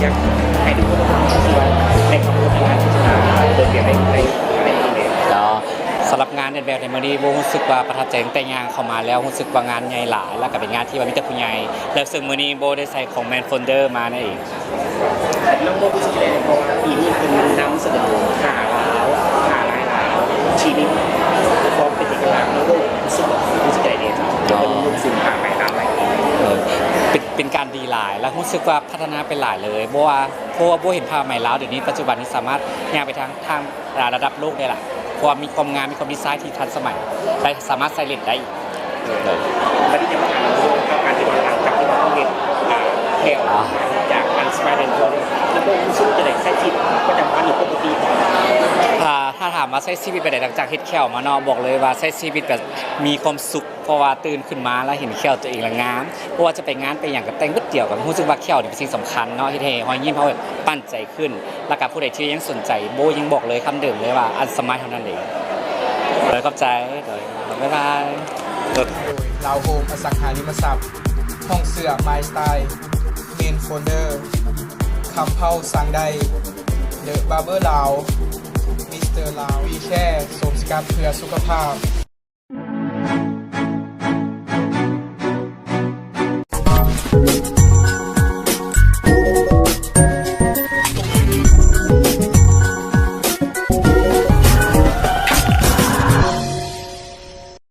อยากให้ดูวละคราในความรู้ในงานพิจณาเปลี่ยนในสำหรับงานเดินแบลในมือนี้โบรู้สึกว่าประทับใจตั้งแต่งานเข้ามาแล้วรู้สึกว่างานใหญ่หลายแล้วก็เป็นงานที่ว่ามิตรคุณใหญ่แล้วซึ่งมือนี้โบได้ใส่ของแมนโฟลเดอร์มานั่นเองแล้วโบรู้สึกยัเพราะว่าปีนี้คือนำเสนอหาล้าวหาลายล้าวชีวิตพร้อมเป็นเอกลักษณ์แล้วก็รู้สึกรู้สึกใจเดียวเป็นลูกศิษย์หาไป ดีหลาย แล้วรู้สึกว่าพัฒนาเป็นหลายเลยเพราะว่าเพราะว่าโบเห็นภาพใหม่แล้วเดี๋ยวนี้ปัจจุบันนี้สามารถย่างไปทางทางระดับโลกได้ละเพราะว่ามีความงามมีความดีไซน์ที่ทันสมัยและสามารถใส่เลนส์ได้อีกวันนี้จะมาถามน้องโบเข้าการที่ว่าหลังจากที่เราเห็นแถวจากอันสไปเดนโบแล้วโบรู้สึกจะได้ใช้ชีวิตประจำวันหรือปกติ ถ้าถามว่าใช้ชีวิตไปไหนหลังจากเฮ็ดแควมาเนาะบอกเลยว่าใช้ชีวิตแบบมีความสุขเพราะว่าตื่นขึ้นมาแล้วเห็นแควตัวเองละงามเพราะว่าจะไปงานไปอย่างกับแต่งก๋วยเตี๋ยวกับรู้สึกว่าแควนี่เป็นสิ่งสำคัญเนาะที่เทหอยยิ้มเขาปั้นใจขึ้น แล้วกับผู้ใดที่ยังสนใจโบยังบอกเลยคำเดิมเลยว่าอันสมัยเท่านั้นเองเลยขอบใจเลยบ๊ายบายโดลาวโฮมอสังหาริมทรัพย์ห้องเสื้อไมสไตล์เมนโฟลเดอร์คำเผาสังใดเดอะบาร์เบอร์ลาวมิสเตอ ลาววีแค่สมสกัดเพื่อสุขภาพ